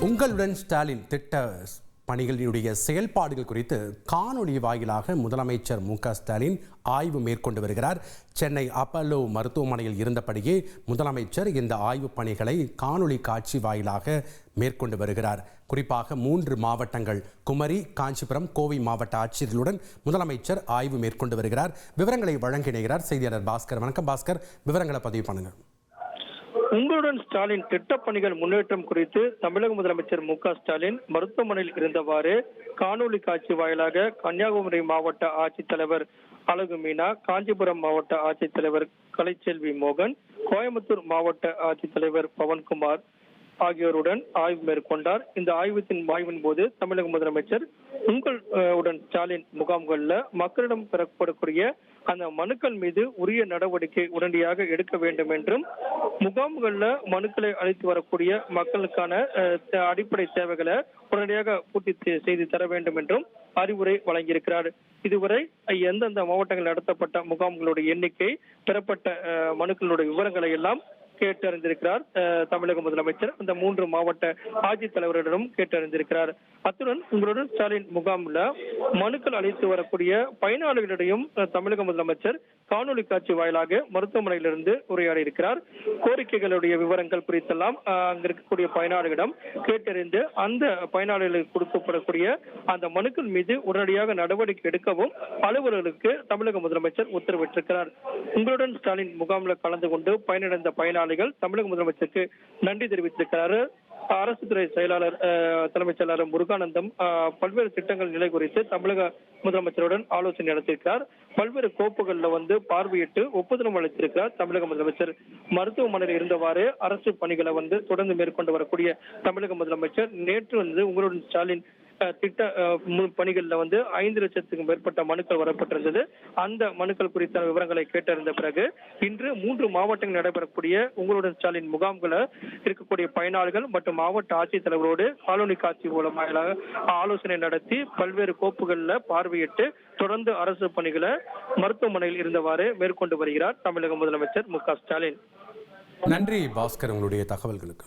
உங்களுடன் ஸ்டாலின் திட்ட பணிகளினுடைய செயல்பாடுகள் குறித்து காணொளி வாயிலாக முதலமைச்சர் மு க ஸ்டாலின் ஆய்வு மேற்கொண்டு வருகிறார். சென்னை அப்பல்லோ மருத்துவமனையில் இருந்தபடியே முதலமைச்சர் இந்த ஆய்வுப் பணிகளை காணொளி காட்சி வாயிலாக மேற்கொண்டு வருகிறார். குறிப்பாக மூன்று மாவட்டங்கள் குமரி காஞ்சிபுரம் கோவை மாவட்ட ஆட்சியர்களுடன் முதலமைச்சர் ஆய்வு மேற்கொண்டு வருகிறார். விவரங்களை வழங்கிணைகிறார் செய்தியாளர் பாஸ்கர். வணக்கம் பாஸ்கர். விவரங்களை பதிவு பண்ணுங்கள். உங்களுடன் ஸ்டாலின் திட்டப்பணிகள் முன்னேற்றம் குறித்து தமிழக முதலமைச்சர் மு ஸ்டாலின் மருத்துவமனையில் இருந்தவாறு காணொலி காட்சி வாயிலாக கன்னியாகுமரி மாவட்ட ஆட்சித்தலைவர் அழகு மீனா காஞ்சிபுரம் மாவட்ட ஆட்சித்தலைவர் கலைச்செல்வி மோகன் கோயம்புத்தூர் மாவட்ட ஆட்சித்தலைவர் பவன்குமார் ஆகியோருடன் ஆய்வு மேற்கொண்டார். இந்த ஆய்வத்தின் ஆய்வின் போது தமிழக முதலமைச்சர் உங்கள் உடன் ஸ்டாலின் முகாம்களில் மக்களிடம் பெறப்படக்கூடிய அந்த மனுக்கள் மீது உரிய நடவடிக்கை உடனடியாக எடுக்க வேண்டும் என்றும் முகாம்களில் மனுக்களை அளித்து வரக்கூடிய மக்களுக்கான தே- அடிப்படை தேவைகளை உடனடியாக பூர்த்தி செய்து தர வேண்டும் என்றும் அறிவுரை வழங்கியிருக்கிறார். இதுவரை எந்தெந்த மாவட்டங்களில் நடத்தப்பட்ட முகாம்களுடைய எண்ணிக்கை பெறப்பட்ட மனுக்களுடைய விவரங்களை எல்லாம் கேட்டறிந்திருக்கிறார். தமிழக முதலமைச்சர். அந்த மூன்று மாவட்ட ஆட்சித்தலைவரிடம் கேட்டறிந்திருக்கிறார். அத்துடன் உங்களுடன் ஸ்டாலின் முகாமில் மனுக்கள் அளித்து வரக்கூடிய பயனாளிகளிடையும் தமிழக முதலமைச்சர் காணொலி காட்சி வாயிலாக மருத்துவமனையிலிருந்து உரையாடி இருக்கிறார் கோரிக்கைகளுடைய விவரங்கள் குறித்தெல்லாம் அஹ், அங்க இருக்கக்கூடிய பயனாளிகளிடம் கேட்டறிந்து அந்த பயனாளிகளுக்கு கொடுக்கப்படக்கூடிய அந்த மனுக்கள் மீது உடனடியாக நடவடிக்கை எடுக்கவும் அலுவலர்களுக்கு தமிழக முதலமைச்சர் உத்தரவிட்டிருக்கிறார். உங்களுடன் ஸ்டாலின் முகாமில் கலந்து கொண்டு பயனடைந்த பயனாளிகள் தமிழக முதலமைச்சருக்கு நன்றி தெரிவித்திருக்கிறார். அரசு துறை செயலாளர் தலைமைச் செயலாளர் முருகானந்தம் பல்வேறு திட்டங்கள் நிலை குறித்து தமிழக முதலமைச்சருடன் ஆலோசனை நடத்தியிருக்கிறார். பல்வேறு கோப்புகள்ல வந்து பார்வையிட்டு ஒப்புதலும் அளித்திருக்கிறார் தமிழக முதலமைச்சர். மருத்துவமனையில் இருந்தவாறு அரசு பணிகளை வந்து தொடர்ந்து மேற்கொண்டு வரக்கூடிய தமிழக முதலமைச்சர் நேற்று வந்து உங்களுடன் ஸ்டாலின் திட்ட பணிகள்ல வந்து ஐந்து லட்சத்துக்கும் மேற்பட்ட மனுக்கள் வரப்பட்டிருந்தது. அந்த மனுக்கள் குறித்த விவரங்களை கேட்டறிந்த பிறகு இன்று மூன்று மாவட்டங்கள் நடைபெறக்கூடிய உங்களுடன் ஸ்டாலின் முகாம்களை இருக்கக்கூடிய பயனாளிகள் மற்றும் மாவட்ட ஆட்சித்தலைவரோடு காலோனி காட்சி மூலமாக ஆலோசனை நடத்தி பல்வேறு கோப்புகளில் பார்வையிட்டு தொடர்ந்து அரசு பணிகளை மருத்துவமனையில் இருந்தவாறு மேற்கொண்டு வருகிறார் தமிழக முதலமைச்சர் மு க ஸ்டாலின். நன்றி பாஸ்கர் உங்களுடைய தகவல்களுக்கு.